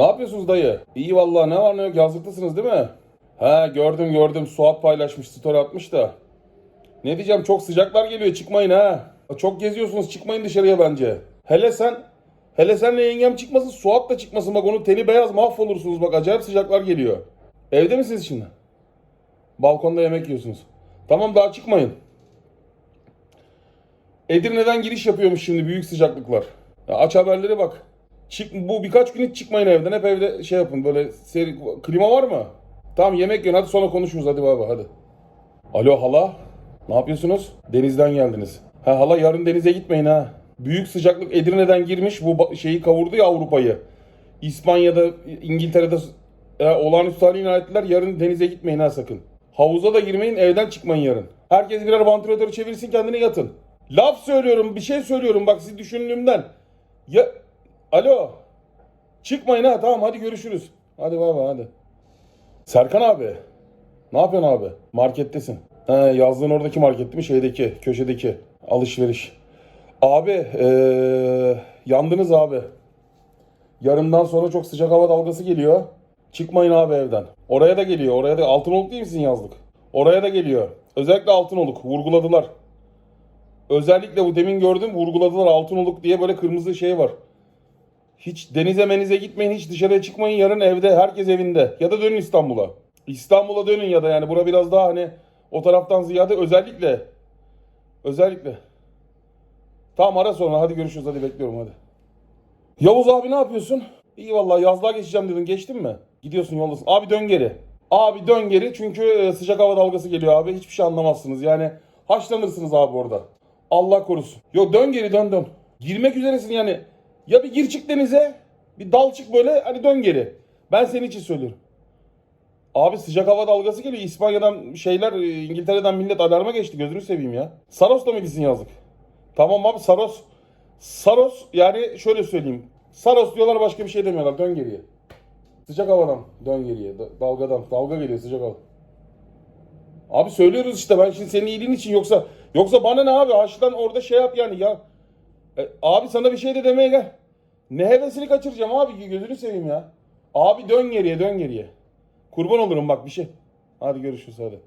Ne yapıyorsunuz dayı? İyi vallahi ne var ne yok yazlıklısınız değil mi? He gördüm gördüm Suat paylaşmış story atmış da. Ne diyeceğim çok sıcaklar geliyor çıkmayın ha. Çok geziyorsunuz çıkmayın dışarıya bence. Hele sen hele senle yengem çıkmasın Suat da çıkmasın bak onun teni beyaz mahvolursunuz bak acayip sıcaklar geliyor. Evde misiniz şimdi? Balkonda yemek yiyorsunuz. Tamam daha çıkmayın. Edirne'den giriş yapıyormuş şimdi büyük sıcaklıklar. Ya aç haberleri bak. Çık, bu birkaç gün hiç çıkmayın evden. Hep evde şey yapın böyle seri, klima var mı? Tamam yemek yiyin hadi sonra konuşuruz hadi baba hadi. Alo hala. Ne yapıyorsunuz? Denizden geldiniz. Ha hala yarın denize gitmeyin ha. Büyük sıcaklık Edirne'den girmiş bu şeyi kavurdu ya Avrupa'yı. İspanya'da, İngiltere'de e, olağanüstü hal ilan ettiler. Yarın denize gitmeyin ha sakın. Havuza da girmeyin, evden çıkmayın yarın. Herkes birer vantilatörü çevirsin kendine yatın. Laf söylüyorum, bir şey söylüyorum bak sizi düşündüğümden. Ya, alo. Çıkmayın ha tamam hadi görüşürüz. Hadi baba hadi. Serkan abi. Ne yapıyorsun abi? Markettesin. He, yazdığın oradaki market mi? Şeydeki, köşedeki. Alışveriş. Abi, eee, yandınız abi. Yarından sonra çok sıcak hava dalgası geliyor. Çıkmayın abi evden. Oraya da geliyor. Oraya da Altınoluk değil misin yazlık? Oraya da geliyor. Özellikle Altınoluk. Vurguladılar. Özellikle bu demin gördüm vurguladılar Altınoluk diye böyle kırmızı şey var. Hiç denize menize gitmeyin, hiç dışarıya çıkmayın. Yarın evde, herkes evinde. Ya da dönün İstanbul'a. İstanbul'a dönün ya da yani bura biraz daha hani o taraftan ziyade özellikle özellikle. Tamam ara sonra hadi görüşürüz hadi bekliyorum hadi. Yavuz abi ne yapıyorsun? İyi vallahi yazlığa geçeceğim dedin geçtin mi? Gidiyorsun yoldasın. Abi dön geri. Abi dön geri çünkü e, sıcak hava dalgası geliyor abi. Hiçbir şey anlamazsınız yani. Haşlanırsınız abi orada. Allah korusun. Yo dön geri dön dön. Girmek üzeresin yani. Ya bir gir çık denize. Bir dal çık böyle hani dön geri. Ben senin için söylüyorum. Abi sıcak hava dalgası geliyor. İspanya'dan şeyler e, İngiltere'den millet alarma geçti. Gözünü seveyim ya. Saros'ta mı gitsin yazlık? Tamam abi Saros. Saros yani şöyle söyleyeyim. Saros diyorlar başka bir şey demiyorlar. Dön geriye. Sıcak havadan dön geriye. Da- Dalgadan. Dalga geliyor sıcak hava. Abi söylüyoruz işte ben şimdi senin iyiliğin için yoksa yoksa bana ne abi haşlan orada şey yap yani ya. E, abi sana bir şey de demeye gel. Ne hevesini kaçıracağım abi gözünü seveyim ya. Abi dön geriye dön geriye. Kurban olurum bak bir şey. Hadi görüşürüz hadi.